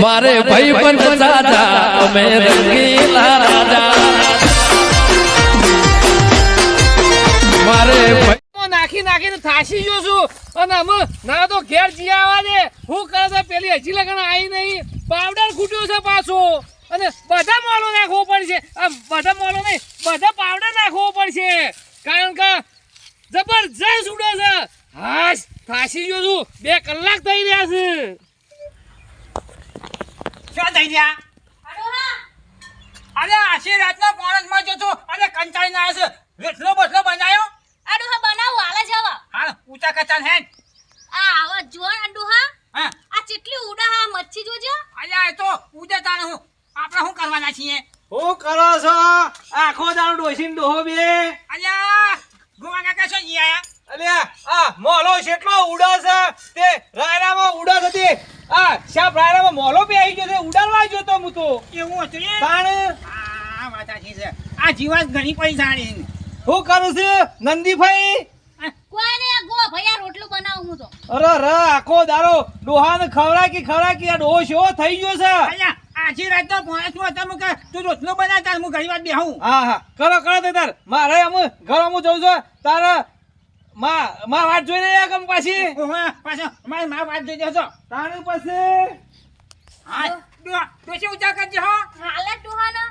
મારે ભાઈ પણ સાધા અમે રંગીલા રાજા. મારે નાખી નાખીને થાસી ગયો છું અને અમે ના તો ઘેર જી આવવા દે હું કરે તો પેલી હજી લગન આવી નહીં. પાવડર ખૂટ્યો છે પાછો. અને બધા મોલો નાખવો પડશે. આ બધા મોલો નહીં બધા પાવડર નાખવો પડશે. કારણ કે જબરજસ્ત ઉડે છે. હાશ થાસી ગયો છું. બે કલાક થઈ રહ્યા છે. શું થઈ ગયા? અરે આશી રાતના પોણસમાં જો છું અને કંટાળીને આવ્યો છે. રેટલો બસલો બનાવ્યો હા બનાવો હાલે જવા હા ઊંચા કચાન હે આ આવા જોન ડોહા હા. આ ચેટલી ઉડા હા મચ્છી જોજો. અલ્યા એ તો ઉડે તાણે હું. આપણે શું કરવાના છીએ? હું કરો છો? આખો દાડો ડોસીને ડોહો બે. અલ્યા ગોવા કાકા આયા? અલ્યા આ મોલો કેટલો ઉડો છે? તે રાયરામાં ઉડો છે તે આ શા રાયરામાં મોલો બે આવી ગયો છે? ઉડાડવા જોતો હું તો. એવું હતું એ તાણ આ માતાજી છે. આ જીવાત ઘણી પડી સારી હું કરું છું? નંદીભાઈ? કોઈ ને ગો ભૈયા રોટલું બનાવું હું તો. અરે ર આખો દાડો ડોહાને ખવડા કે આ ડોહો શો થઈ ગયો છે? અલ્યા આશી રાતના પોણસમાં હતા તમે કે તું રોટલો બનાવતા હું ઘણી વાર બેહું. હા હા. કરો કરો તે તાર. મારે અમે ઘર હું જઉં છું. તારે માં માં વાટ જોઈ રહ્યા કમ પાછી? પાછો મારી મા વાત જોઈ જશો તાણે પછી હા. ડોસી ઊંચા કરજે હો. હાલે ટુહાનો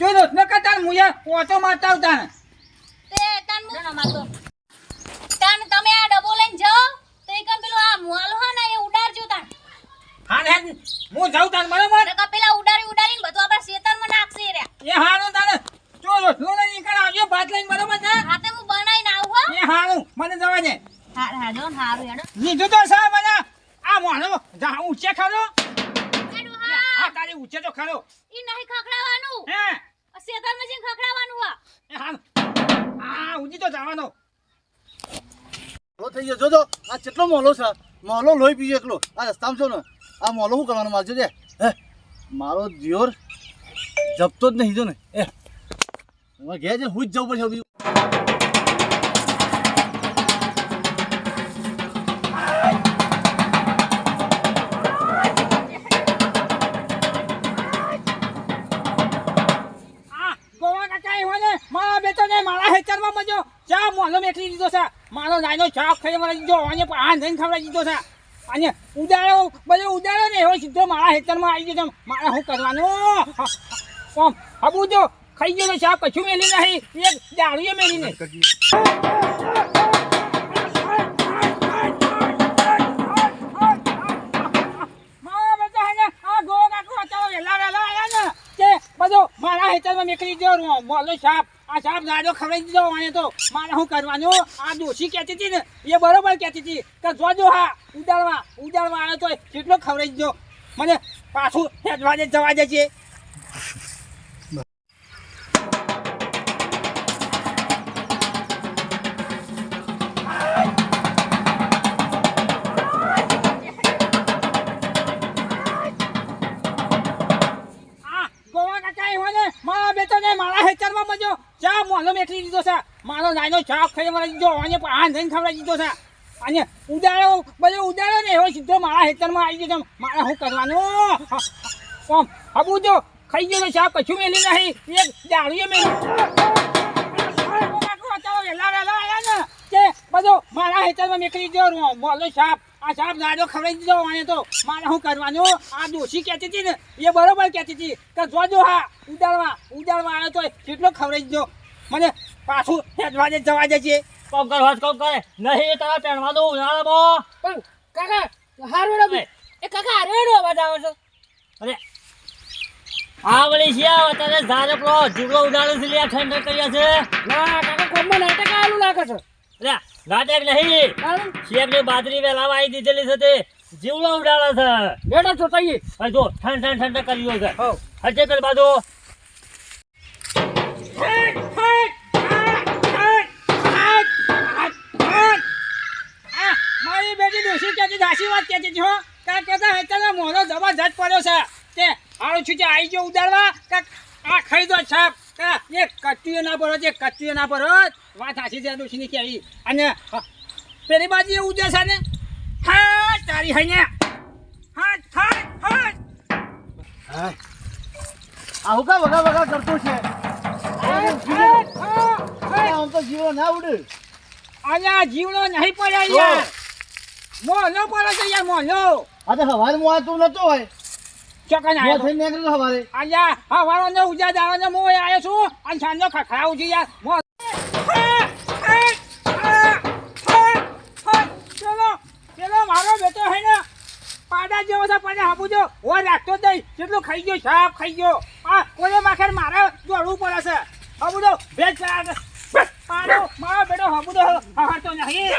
જો રોટલો કરતા મુયા પોચો મારતા આવતા ને તે તન મુ મારતો. તન તમે આ ડબો લઈને જાઓ. તો એકમ પેલું આ મુઆલો હા ને એ ઉડાડજો તન હા ને હું જાઉં તાન બરોબર? હારું હેડો. લીધું તો સા મને. આ મોણો જા ઊંચે ખરો આ તારી ઊંચે તો ખરો ઈ નહીં ખખડાવાનું હે? આ શેતરમાં જઈને ખખડાવાનું આ. આ ઊંચી તો જવાનો. મોલો થઈ ગયો. જોજો આ કેટલો મોલો છે. મોલો લોહી એકલો. આ રસ્તામાં છો ને આ મોલો શું કરવાનું મારજો છે હે? મારો દિયોર જપતો જ નહીં જો ને. એ ઘેર જઈને હું જ જવું પડશે મારો નાનો ચા ખાઈ મને દીધો. અને આ થઈને ખવડાવી દીધો છે. અને ઉદાડો બધો ઉદાડો ને એવો સીધો મારા હેતરમાં આવી ગયો મારે શું કરવાનું? કોમ હબુ જો ખાઈ ગયો ચા કશું મેલી નહીં. એક દારૂએ મેલી નહીં. બધો મારા હેતરમાં નીકળી ગયો મોલો સાપ આ સાપ ગાડો ખવડાવી દીધો અને તો. મારે શું કરવાનું? આ દોશી કહેતી હતી ને, એ બરોબર કહેતી હતી કે જોજો હા ઉડાડવા ઉડાડવા આવ્યો તો કેટલો ખવડાવી દીધો? મને પાછું હેડવા દે, જવા દે છે મારા બેટો ને, મારા હેચરમાં મજો. ચા મોલો મેકલી દીધો છે. મારો નાનો ચા ખાઈ મને દીધો અને આ નહીં ખવડાવી દીધો છે. અને ઉદાડો બધો ઉદાડો ને એવો સીધો મારા હેતરમાં આવી ગયો મારે શું કરવાનું? કોમ હબુ જો, ખાઈ ગયો ચા કશું મેલી નહીં. એક દારૂએ મેલી. વહેલા વહેલા આવ્યા ને. કે બધો મારા હેતરમાં મેકલી દીધો. મોલો સાપ આ સાહેબ ગાડો ખવડાવી દીધો આને તો. મારે શું કરવાનું? આ દોશી કહેતી હતી ને એ બરોબર કહેતી હતી કે જોજો હા ઉડાડવા ઉડાડવા આવ્યો તો કેટલો ખવડાવી દીધો. મને પાછું હેડવા દે જવા દે છે. કોમ કર હોશ કોમ કરે. નહીં તારા પહેણવા દઉં ઉનાળામાં પણ કાકા હારું રમે. એ. કાકા રેડો બતાવો છો. અરે. આ વળી છે આ તને ધારે પેલો જીવડો ઉડાડે છે લે ઠંડક કર્યા છે. ના કાકા કોમમાં નાટક આલું લાગે છે. અરે નાટક નહીં. શેખની બાજરી વેલા આવી દીધેલી છે તે. જીવડો ઉડાડે છે. બેડો ચોટાઈએ હવે જો ઠંડ ઠંડ ઠંડક કર્યો છે. હો હજે કર બાજુ. મારી બેટી ડોશી કેતી દાસી વાત છો હતી કેતા કાં કહેતા હેતરનો મોનો જબરજસ્ત પડ્યો છે. તે હારું છું છે આવી ગયો ઉડાડવા? કાં આ ખરીદો છાપ. કાં એ કચ્ચુએ ના ભરો છે કચ્ચુએ ના ભરો વાત સાચી છે ડોશીની કેવી અને પેલી બાજુ એવું છે ને? હા તારી હઈને હા હા હા આ વગા વગા કરતો છે. આમ તો જીવો ના ઉડે. અલ્યા જીવનો નહીં પડે યાર મોલો પડે છે યાર આ તો હવારે હું આતું નતો હોય. ચોકન આયો થઈને નીકળ્યો હવારે. અલ્યા હવારો ને ઉજા દાવાનો મો આવ્યો છું. અને સાંજો ખખડાવું છું યાર મો ચલો ચલો મારો બેટો હે ને પાડા જેવો છે પાડા હાપુજો હો રાખતો દઈ જેટલું ખાઈ ગયો સાપ ખાઈ ગયો. આ કોને માખર મારે જોડવું પડે છે? હાપુજો ભેજ પાડો, મારો બેટો હાપુજો હારતો નહીં.